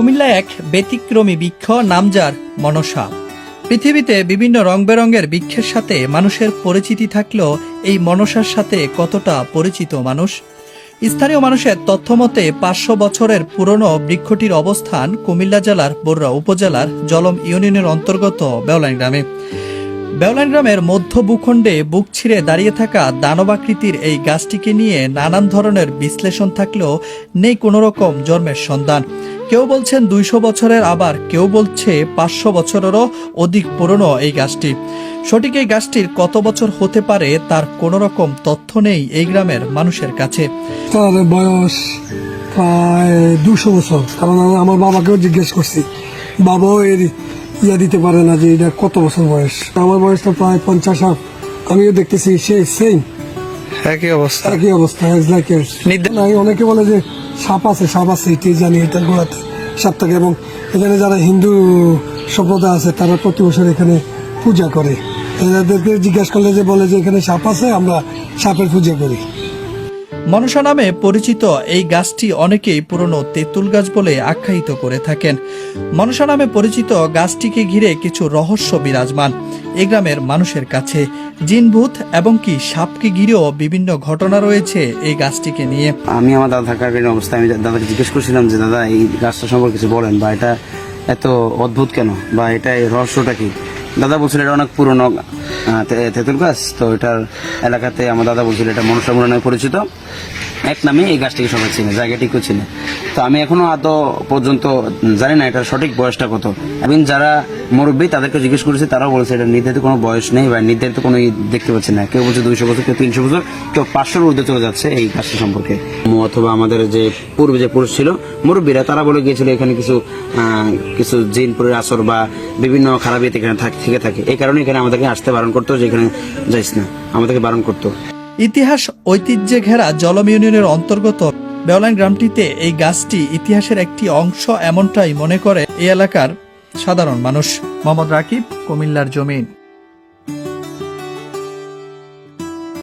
কুমিল্লায় এক ব্যতিক্রমী বৃক্ষ নামজার মনসা। পৃথিবীতে বিভিন্ন রং বেরঙের বৃক্ষের সাথে মানুষের পরিচিতি থাকলেও এই মনসার সাথে কতটা পরিচিত মানুষ? স্থানীয় মানুষের তথ্যমতে, পাঁচশো বছরের পুরনো বৃক্ষটির অবস্থান কুমিল্লা জেলার বোর্রা উপজেলার জলম ইউনিয়নের অন্তর্গত বেওলাইন গ্রামে। বেওলাইন গ্রামের মধ্য ভূখণ্ডে বুক ছিঁড়ে দাঁড়িয়ে থাকা দানবাকৃতির এই গাছটিকে নিয়ে নানান ধরনের বিশ্লেষণ থাকলেও নেই কোনো রকম জন্মের সন্ধান। কেউ বলছেন দুইশো বছরের আবার কেউ বলছে পাঁচশো বছরেরও অধিক পুরনো এই গাছটি। সঠিক এই গাছটির কত বছর হতে পারে তার কোনো রকম তথ্য নেই এই গ্রামের মানুষের কাছে। তার বয়স প্রায় দুশো বছর। কারণ আমার বাবাকেও জিজ্ঞেস করছি বাবাও এর ইয়া দিতে পারে না যে এটা কত বছর বয়স। আমার বয়সটা প্রায় পঞ্চাশ আপ। আমিও দেখতেছি সে সেম একই অবস্থা। একই অবস্থা লাইক নির্দা- অনেকে বলে যে সাপ আছে সাপ আছে এটাই জানি এটা গোড়াতে সাপ থাকে এবং এখানে যারা হিন্দু সম্প্রদায় আছে তারা প্রতি বছর এখানে পূজা করে। এদেরকে জিজ্ঞাসা করলে যে বলে যে এখানে সাপ আছে আমরা সাপের পূজা করি। মনসা নামে পরিচিত এই গাছটি অনেকেই পুরনো তেঁতুল গাছ বলে আখ্যায়িত করে থাকেন। মনসা নামে পরিচিত গাছটিকে ঘিরে কিছু রহস্য বিরাজমান এ গ্রামের মানুষের কাছে। জিনভূত এবং কি সাপকে ঘিরেও বিভিন্ন ঘটনা রয়েছে এই গাছটিকে নিয়ে। আমি আমার দাদা থাকাকালীন অবস্থায় আমি দাদাকে জিজ্ঞেস করছিলাম যে, দাদা, এই গাছটা সম্পর্কে কিছু বলেন বা এটা এত অদ্ভুত কেন? বা এটা এই রহস্যটা কি? দাদা বলছিল এটা অনেক পুরনো তেঁতুল গাছ, তো এটার এলাকাতে আমার দাদা বলছিল এটা মনসা নামে পরিচিত। এক নামে এই গাছটিকে সবাই চিনে, জায়গাটিকেও চিনে। তো আমি এখনও আদৌ পর্যন্ত জানি না এটার সঠিক বয়সটা কত। এবং যারা মুরব্বী, তাদেরকে জিজ্ঞেস করেছে, তারাও বলেছে এটা নির্ধারিত কোনো বয়স নেই বা নির্ধারিত কোনো দেখতে পাচ্ছি না। কেউ বলছে দুইশো বছর, কেউ তিনশো বছর, কেউ পাঁচশোর ঊর্ধ্বে চলে যাচ্ছে এই গাছটি সম্পর্কে। অথবা আমাদের যে পূর্বে যে পুরুষ ছিল, মুরব্বীরা তারা বলে গিয়েছিল এখানে কিছু কিছু জিনপুরের আসর বা বিভিন্ন খারাপ এখানে থেকে থাকে। এই কারণে এখানে আমাদেরকে আসতে বারণ করতো যে এখানে যাইস না। আমাদেরকে বারণ করতো। ইতিহাস ঐতিহ্যে ঘেরা জলম ইউনিয়নের অন্তর্গত বেওলাইন গ্রামটিতে এই গাছটি ইতিহাসের একটি অংশ এমনটাই মনে করে এই এলাকার সাধারণ মানুষ। মোহাম্মদ রাকিব, কুমিল্লার জমিন